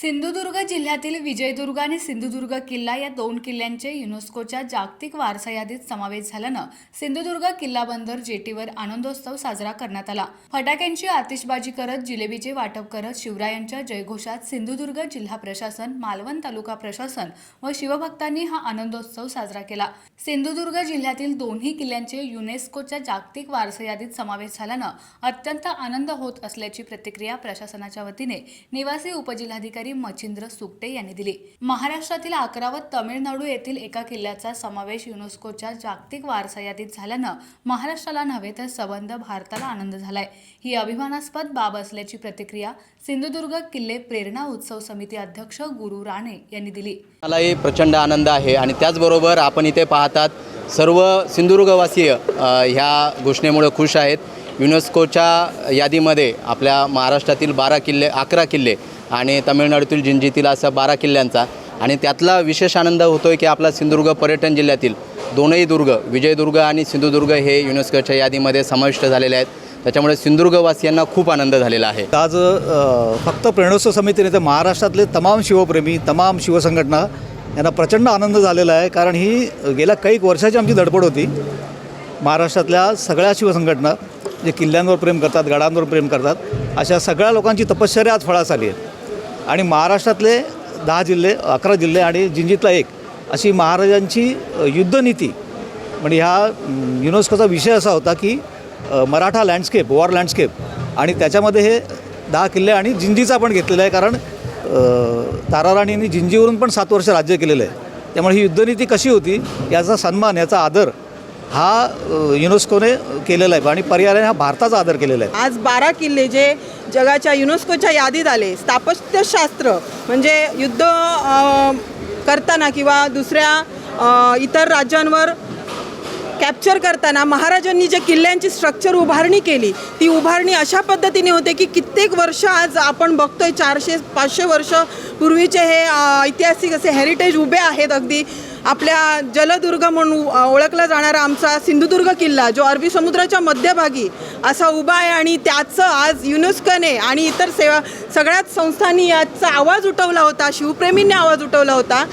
सिंधुदुर्ग जिल्ह्यातील विजयदुर्ग आणि सिंधुदुर्ग किल्ला या दोन किल्ल्यांचे युनेस्कोच्या जागतिक वारसा यादीत समावेश झाल्यानं सिंधुदुर्ग किल्ला बंदर जेटीवर आनंदोत्सव साजरा करण्यात आला. फटाक्यांची आतिषबाजी करत जिलेबीचे वाटप करत शिवरायांच्या जयघोषात सिंधुदुर्ग जिल्हा प्रशासन मालवण तालुका प्रशासन व शिवभक्तांनी हा आनंदोत्सव साजरा केला. सिंधुदुर्ग जिल्ह्यातील दोन्ही किल्ल्यांचे युनेस्कोच्या जागतिक वारसा यादीत समावेश झाल्यानं अत्यंत आनंद होत असल्याची प्रतिक्रिया प्रशासनाच्या वतीने निवासी उपजिल्हाधिकारी मच्छिंद्र सुकटे यांनी दिली. महाराष्ट्रातील अकरा व तमिळनाडू येथील एका किल्ल्याचा समावेश युनेस्कोच्या जागतिक वारसा यादीत झाल्यानं महाराष्ट्राला नव्हे तर सबंध भारताला आनंद झालाय. ही अभिमानास्पद बाब असल्याची प्रतिक्रिया सिंधुदुर्ग किल्ले प्रेरणा उत्सव समिती अध्यक्ष गुरु राणे यांनी दिली. मलाही प्रचंड आनंद आहे आणि त्याचबरोबर आपण इथे पाहतात सर्व सिंधुदुर्गवासीय ह्या घोषणेमुळे खुश आहेत. युनेस्कोच्या यादीमध्ये आपल्या महाराष्ट्रातील बारा किल्ले अकरा किल्ले आणि तामिळनाडूतील जिंजीतील असा बारा किल्ल्यांचा. आणि त्यातला विशेष आनंद होतो आहे की आपला सिंधुदुर्ग पर्यटन जिल्ह्यातील दोनही दुर्ग विजयदुर्ग आणि सिंधुदुर्ग हे युनेस्कोच्या यादीमध्ये समाविष्ट झालेले आहेत. त्याच्यामुळे सिंधुदुर्गवासियांना खूप आनंद झालेला आहे. आज फक्त प्रेरणोत्सव समितीने तर महाराष्ट्रातले तमाम शिवप्रेमी तमाम शिवसंघटना यांना प्रचंड आनंद झालेला आहे. कारण ही गेल्या काही वर्षाची आमची धडपड होती. महाराष्ट्रातल्या सगळ्या शिवसंघटना जे किल्ल्यांवर प्रेम करतात गडांवर प्रेम करतात अशा सगळ्या लोकांची तपश्चर्या आज फळास आली आहे आणि महाराष्ट्रातले दहा जिल्हे अकरा जिल्हे आणि जिंजीतला एक अशी महाराजांची युद्धनीती. म्हणजे ह्या युनेस्कोचा विषय असा होता की मराठा लँडस्केप वॉर लँडस्केप आणि त्याच्यामध्ये हे दहा किल्ले आणि जिंजीचा पण घेतलेला आहे कारण ताराराणींनी जिंजीवरून पण सात वर्ष राज्य केलेलं आहे. त्यामुळे ही युद्धनीती कशी होती याचा सन्मान याचा आदर हा युनेस्कोने केलेला आहे आणि पर्यायाने हा भारताचा आदर केलेला आहे. आज बारा किल्ले जे जगाच्या युनेस्कोच्या यादीत आले स्थापत्यशास्त्र म्हणजे युद्ध करताना किंवा दुसऱ्या इतर राज्यांवर कॅप्चर करताना महाराजांनी जे किल्ल्यांची स्ट्रक्चर उभारणी केली ती उभारणी अशा पद्धतीने होते की कित्येक वर्ष आज आपण बघतोय चारशे पाचशे वर्ष पूर्वीचे हे ऐतिहासिक असे हेरिटेज उभे आहेत अगदी. आपल्या जलदुर्ग म्हणून ओळखला जाणारा आमचा सिंधुदुर्ग किल्ला जो अरबी समुद्राच्या मध्यभागी असा उभा आहे आणि त्याचं आज युनेस्कोने आणि इतर सेवा सगळ्याच संस्थांनी याचा आवाज उठवला होता शिवप्रेमींनी आवाज उठवला होता.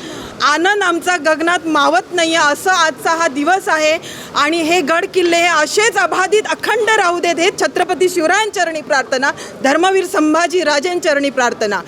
आनंद आमचा गगनात मावत नाही आहे असं आजचा हा दिवस आहे. आणि हे गड किल्ले हे असेच अबाधित अखंड राहू देत हे छत्रपती शिवरायांचरणी प्रार्थना धर्मवीर संभाजी राजेंचरणी प्रार्थना.